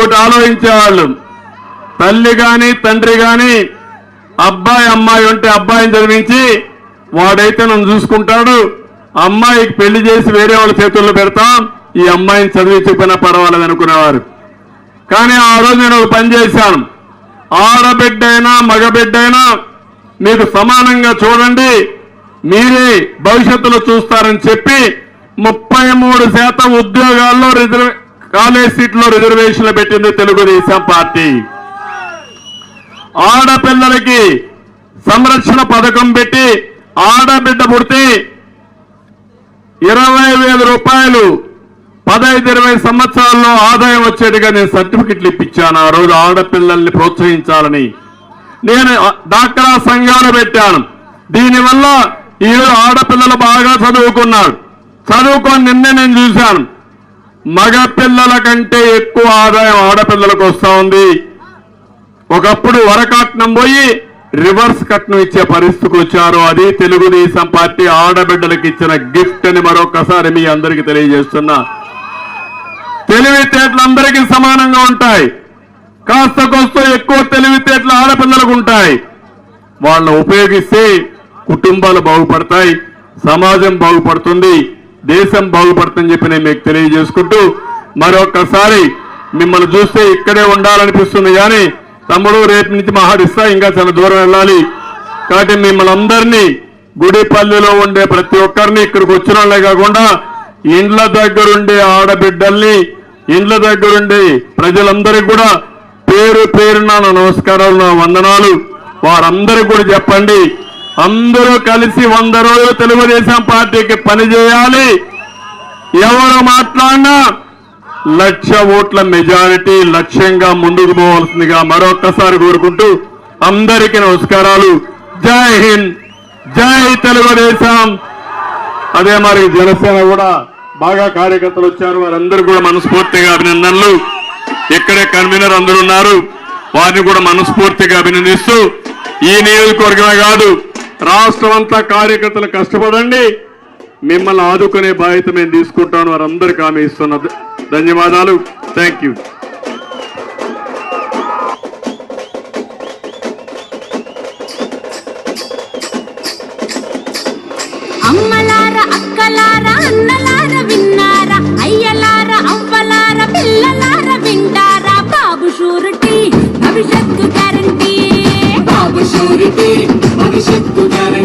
ఒకటి ఆలోచించేవాళ్ళు. తల్లి కానీ తండ్రి కానీ అబ్బాయి అమ్మాయి ఉంటే అబ్బాయిని చదివించి వాడైతే నన్ను చూసుకుంటాడు. అమ్మాయికి పెళ్ళి చేసి వేరే వాళ్ళ చేతుల్లో పెడతాం. ఈ అమ్మాయిని చదివించకపోయినా పర్వాలేదు అనుకునేవారు. కానీ ఆ రోజు నేను ఒక పని చేశాను. ఆడబిడ్డైనా మగబిడ్డైనా మీకు సమానంగా చూడండి. మీరే భవిష్యత్తులో చూస్తారని చెప్పి ముప్పై మూడు శాతం ఉద్యోగాల్లో రిజర్వే కాలేజ్ సీట్లో రిజర్వేషన్లు పెట్టింది తెలుగుదేశం పార్టీ. ఆడపిల్లలకి సంరక్షణ పథకం పెట్టి ఆడబిడ్డ పుడితే ఇరవై వేల రూపాయలు పదహైదు ఇరవై సంవత్సరాల్లో ఆదాయం వచ్చేట్టుగా నేను సర్టిఫికెట్లు ఇప్పించాను. ఆ రోజు ఆడపిల్లల్ని ప్రోత్సహించాలని నేను డాక్టరా సంఘాలు పెట్టాను. దీనివల్ల ఈరోజు ఆడపిల్లలు బాగా చదువుకున్నారు. చదువుకొని నిన్నే నేను చూశాను. మగ పిల్లల కంటే ఎక్కువ ఆదాయం ఆడపిల్లలకు వస్తూ ఉంది. ఒకప్పుడు వరకట్నం పోయి రివర్స్ కట్నం ఇచ్చే పరిస్థితికి వచ్చారు. అది తెలుగుదేశం పార్టీ ఆడబిడ్డలకు ఇచ్చిన గిఫ్ట్ అని మరొకసారి మీ అందరికీ తెలియజేస్తున్నా. తెలివితేటలు అందరికీ సమానంగా ఉంటాయి. కాస్త కొస్త ఎక్కువ తెలివితేటలు ఆడపిల్లలకు ఉంటాయి. వాళ్ళని ఉపయోగిస్తే కుటుంబాలు బాగుపడతాయి సమాజం బాగుపడుతుంది. దేశం బాగుపడుతుందని చెప్పి నేను మీకు తెలియజేసుకుంటూ మరొకసారి మిమ్మల్ని చూస్తే ఇక్కడే ఉండాలనిపిస్తుంది కానీ తమ్ముడు రేపు నుంచి మహాడిస్తా ఇంకా చాలా దూరం వెళ్ళాలి. కాబట్టి మిమ్మల్ని అందరినీ గుడిపల్లిలో ఉండే ప్రతి ఒక్కరిని ఇక్కడికి వచ్చిన వాళ్ళే కాకుండా ఇండ్ల దగ్గరుండే ఆడబిడ్డల్ని ఇండ్ల దగ్గరుండే ప్రజలందరికీ కూడా పేరు పేరున నా నమస్కారాలు నా వందనాలు. వారందరికీ కూడా చెప్పండి. అందరూ కలిసి వంద రోజులు తెలుగుదేశం పార్టీకి పనిచేయాలి ఎవరు మాట్లాడినా లక్ష ఓట్ల మెజారిటీ లక్ష్యంగా ముందుకు పోవాల్సిందిగా మరొక్కసారి కోరుకుంటూ అందరికీ నమస్కారాలు. జై హింద్ జై తెలుగుదేశం. అదే మరి జనసేన కూడా బాగా కార్యకర్తలు వచ్చారు. వారందరూ కూడా మనస్ఫూర్తిగా అభినందనలు. ఇక్కడే కన్వీనర్ అందరున్నారు వారిని కూడా మనస్ఫూర్తిగా అభినందిస్తూ ఈ నియోజకవర్గమే కాదు రాష్ట్రం అంతా కార్యకర్తలు కష్టపడండి. మిమ్మల్ని ఆదుకునే బాధ్యత మేము తీసుకుంటాను. వారందరికీ ఆమె ఇస్తున్న ధన్యవాదాలు. Thank you. అమ్మలార అక్కలార sempre do cara